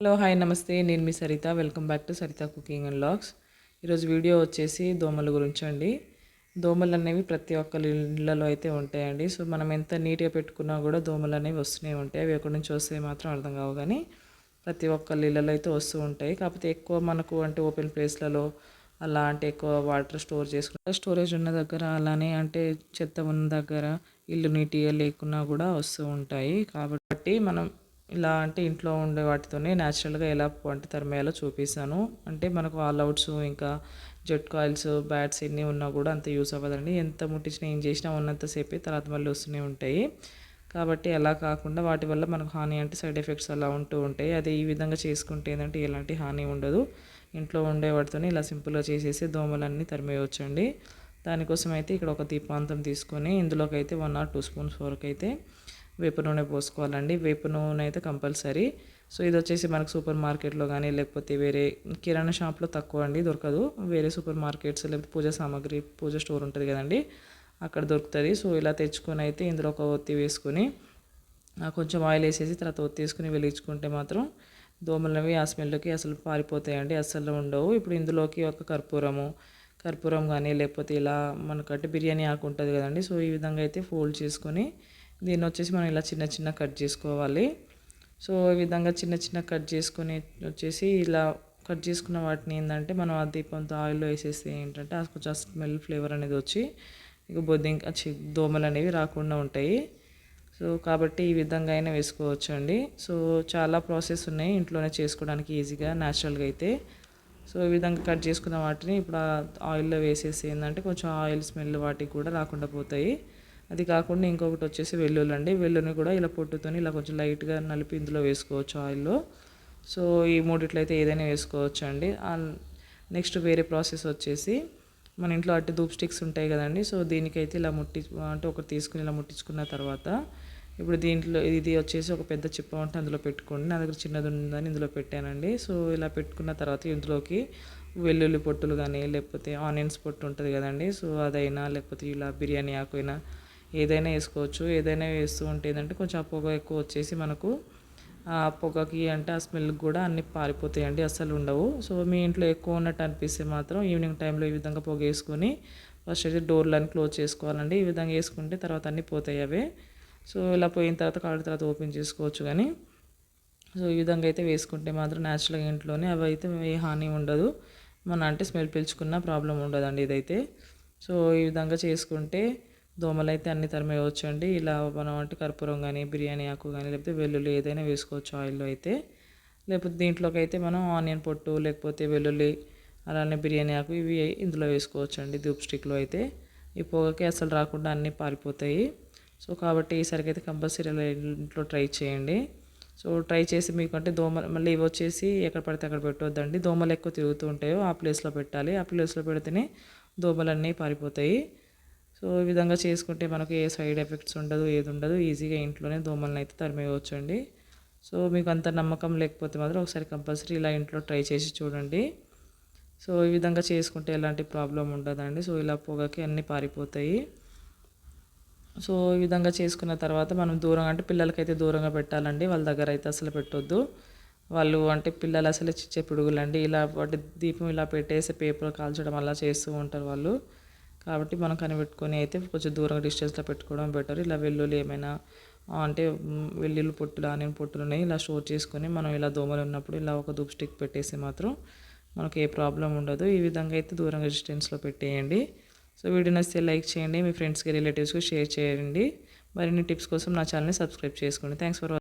Hello hi నమస్తే. నేను మీ Saritha. Welcome back to Saritha cooking and logs ఈరోజు video వచ్చేసి దోమల గురించి అండి దోమలు అనేవి ప్రతి ఒక్క ఇళ్ళలో అయితే ఉంటాయండి. సో మనం ఎంత నీట్గా పెట్టుకున్నా కూడా దోమలు అనేవి వస్తూనే ఉంటాయి. అవి ఎక్కడి నుంచి వస్తే మాత్రం అర్థం కావు కానీ ప్రతి ఒక్కరి ఇళ్ళలో అయితే వస్తూ ఉంటాయి. కాకపోతే ఎక్కువ మనకు అంటే ఓపెన్ ప్లేస్లలో అలా అంటే ఎక్కువ వాటర్ స్టోర్ చేసుకుంటే స్టోరేజ్ ఉన్న దగ్గర అలానే అంటే చెత్త ఉన్న దగ్గర ఇల్లు నీట్గా లేకున్నా కూడా వస్తూ ఉంటాయి. కాబట్టి మనం ఇలా అంటే ఇంట్లో ఉండే వాటితోనే న్యాచురల్గా ఎలా వంట తరిమేయాలో చూపిస్తాను. అంటే మనకు ఆల్ అవుట్స్ ఇంకా జెట్ కాయిల్స్ బ్యాట్స్ ఎన్ని ఉన్నా కూడా అంత యూస్ అవ్వదండి. ఎంత ముట్టించినా ఏం చేసినా ఉన్నంతసేపే తర్వాత మళ్ళీ వస్తూనే ఉంటాయి. కాబట్టి అలా కాకుండా వాటి వల్ల మనకు హాని అంటే సైడ్ ఎఫెక్ట్స్ అలా ఉంటూ ఉంటాయి. అదే ఈ విధంగా చేసుకుంటే ఏంటంటే ఎలాంటి హాని ఉండదు. ఇంట్లో ఉండే వాటితోనే ఇలా సింపుల్గా చేసేసి దోమలన్నీ తరిమేయవచ్చండి. దానికోసం అయితే ఇక్కడ ఒక దీపాంతం తీసుకొని ఇందులోకి అయితే వన్ ఆర్ టూ స్పూన్స్ వరకు అయితే వేప నూనె పోసుకోవాలండి. వేప నూనె అయితే కంపల్సరీ. సో ఇది వచ్చేసి మనకు సూపర్ మార్కెట్లో కానీ లేకపోతే వేరే కిరాణా షాప్లో తక్కువ అండి దొరకదు. వేరే సూపర్ మార్కెట్స్ లేకపోతే పూజ సామాగ్రి పూజ స్టోర్ ఉంటుంది కదండి అక్కడ దొరుకుతుంది. సో ఇలా తెచ్చుకొని అయితే ఇందులో ఒక ఒత్తి వేసుకొని కొంచెం ఆయిల్ వేసేసి తర్వాత ఒత్తి వేసుకుని వెలిగించుకుంటే మాత్రం దోమలవి ఆ స్మెల్లోకి అసలు పారిపోతాయండి అసలు ఉండవు. ఇప్పుడు ఇందులోకి ఒక కర్పూరము కర్పూరం కానీ లేకపోతే ఇలా మనకంటే బిర్యానీ ఆకు ఉంటుంది కదండి సో ఈ విధంగా అయితే ఫోల్డ్ చేసుకొని దీన్ని వచ్చేసి మనం ఇలా చిన్న చిన్న కట్ చేసుకోవాలి. సో ఈ విధంగా చిన్న చిన్న కట్ చేసుకొని వచ్చేసి ఇలా కట్ చేసుకున్న వాటిని ఏంటంటే మనం ఆ దీపంతో ఆయిల్లో వేసేస్తే ఏంటంటే అది కొంచెం స్మెల్ ఫ్లేవర్ అనేది వచ్చి ఇక బొద్దింక దోమలు అనేవి రాకుండా ఉంటాయి. సో కాబట్టి ఈ విధంగా అయినా వేసుకోవచ్చు అండి సో చాలా ప్రాసెస్ ఉన్నాయి ఇంట్లోనే చేసుకోవడానికి ఈజీగా న్యాచురల్గా అయితే. సో ఈ విధంగా కట్ చేసుకున్న వాటిని ఇప్పుడు ఆయిల్లో వేసేసి ఏంటంటే కొంచెం ఆయిల్ స్మెల్ వాటికి కూడా రాకుండా పోతాయి. అది కాకుండా ఇంకొకటి వచ్చేసి వెల్లుల్లి అండి. వెల్లుల్ని కూడా ఇలా పొట్టుతోని ఇలా కొంచెం లైట్గా నలిపి ఇందులో వేసుకోవచ్చు ఆయిల్లో. సో ఈ మూడిట్లయితే ఏదైనా వేసుకోవచ్చు అండి నెక్స్ట్ వేరే ప్రాసెస్ వచ్చేసి మన ఇంట్లో అట్టి ధూప్ స్టిక్స్ ఉంటాయి కదండి. సో దీనికైతే ఇలా ముట్టి అంటే ఒకటి తీసుకుని ఇలా ముట్టించుకున్న తర్వాత ఇప్పుడు దీంట్లో ఇది వచ్చేసి ఒక పెద్ద చిప్ప ఉంటే అందులో పెట్టుకోండి. నా దగ్గర చిన్నది ఉందని ఇందులో పెట్టానండి. సో ఇలా పెట్టుకున్న తర్వాత ఇందులోకి వెల్లుల్లి పొట్టులు కానీ లేకపోతే ఆనియన్స్ పొట్టు ఉంటుంది కదండి. సో అదైనా లేకపోతే ఇలా బిర్యానీ ఆకు అయినా ఏదైనా వేసుకోవచ్చు. ఏదైనా వేస్తూ ఉంటే ఏంటంటే కొంచెం ఆ పొగ ఎక్కువ వచ్చేసి మనకు ఆ పొగకి అంటే ఆ స్మెల్ కూడా అన్ని పారిపోతాయండి అస్సలు ఉండవు. సో మీ ఇంట్లో ఎక్కువ ఉన్నట్టు అనిపిస్తే మాత్రం ఈవినింగ్ టైంలో ఈ విధంగా పొగ వేసుకొని ఫస్ట్ అయితే డోర్లను క్లోజ్ చేసుకోవాలండి. ఈ విధంగా వేసుకుంటే తర్వాత అన్నీ పోతాయి అవే. సో ఇలా పోయిన తర్వాత కాళ్ళ తర్వాత ఓపెన్ చేసుకోవచ్చు కానీ సో ఈ విధంగా అయితే వేసుకుంటే మాత్రం న్యాచురల్గా ఇంట్లోనే అవి అయితే ఏ హాని ఉండదు. మన అంటే స్మెల్ పీల్చుకున్న ప్రాబ్లం ఉండదండి ఇదైతే. సో ఈ విధంగా చేసుకుంటే దోమలు అయితే అన్ని తరిమేయవచ్చండి. ఇలా మనం అంటే కర్పూరం కానీ బిర్యానీ ఆకు కానీ లేకపోతే వెల్లుల్లి ఏదైనా వేసుకోవచ్చు ఆయిల్లో అయితే. లేకపోతే దీంట్లోకి అయితే మనం ఆనియన్ పొట్టు లేకపోతే వెల్లుల్లి అలానే బిర్యానీ ఆకు ఇవి ఇందులో వేసుకోవచ్చు అండి ధూప్ స్టిక్లో అయితే. ఈ పొగకి అసలు రాకుండా అన్నీ పారిపోతాయి. సో కాబట్టి ఈసారికి అయితే కంపల్సరీ ఇంట్లో ట్రై చేయండి. సో ట్రై చేసి మీకు అంటే దోమలు మళ్ళీ ఇవి వచ్చేసి ఎక్కడ పడితే అక్కడ పెట్టొద్దండి. దోమలు ఎక్కువ తిరుగుతూ ఉంటాయో ఆ ప్లేస్లో పెట్టాలి. ఆ ప్లేస్లో పెడితేనే దోమలన్నీ పారిపోతాయి. సో ఈ విధంగా చేసుకుంటే మనకు ఏ సైడ్ ఎఫెక్ట్స్ ఉండదు ఏది ఉండదు. ఈజీగా ఇంట్లోనే దోమలను అయితే తరిమేయవచ్చు అండి సో మీకు అంత నమ్మకం లేకపోతే మాత్రం ఒకసారి కంపల్సరీ ఇలా ఇంట్లో ట్రై చేసి చూడండి. సో ఈ విధంగా చేసుకుంటే ఎలాంటి ప్రాబ్లం ఉండదండి. సో ఇలా పొగకి అన్నీ పారిపోతాయి. సో ఈ విధంగా చేసుకున్న తర్వాత మనం దూరంగా అంటే పిల్లలకైతే దూరంగా పెట్టాలండి. వాళ్ళ దగ్గర అయితే అసలు పెట్టొద్దు. వాళ్ళు అంటే పిల్లలు అసలు చిచ్చే పిడుగులండి. ఇలా వాటి దీపం ఇలా పెట్టేసి పేపర్ కాల్చడం అలా చేస్తూ ఉంటారు వాళ్ళు. కాబట్టి మనం కనిపెట్టుకొని అయితే కొంచెం దూరంగా డిస్టెన్స్లో పెట్టుకోవడం బెటర్. ఇలా వెల్లుల్లి ఏమైనా అంటే వెల్లుల్లి పొట్టులు ఆనియన్ పొట్టులు ఉన్నాయి ఇలా స్టోర్ చేసుకొని మనం ఇలా దోమలు ఉన్నప్పుడు ఇలా ఒక దూప్ స్టిక్ పెట్టేసి మాత్రం మనకు ఏ ప్రాబ్లం ఉండదు. ఈ విధంగా అయితే దూరంగా డిస్టెన్స్లో పెట్టేయండి. సో వీడియో నచ్చితే లైక్ చేయండి మీ ఫ్రెండ్స్కి రిలేటివ్స్కి షేర్ చేయండి. మరిన్ని టిప్స్ కోసం నా ఛానల్ని సబ్స్క్రైబ్ చేసుకోండి. Thanks for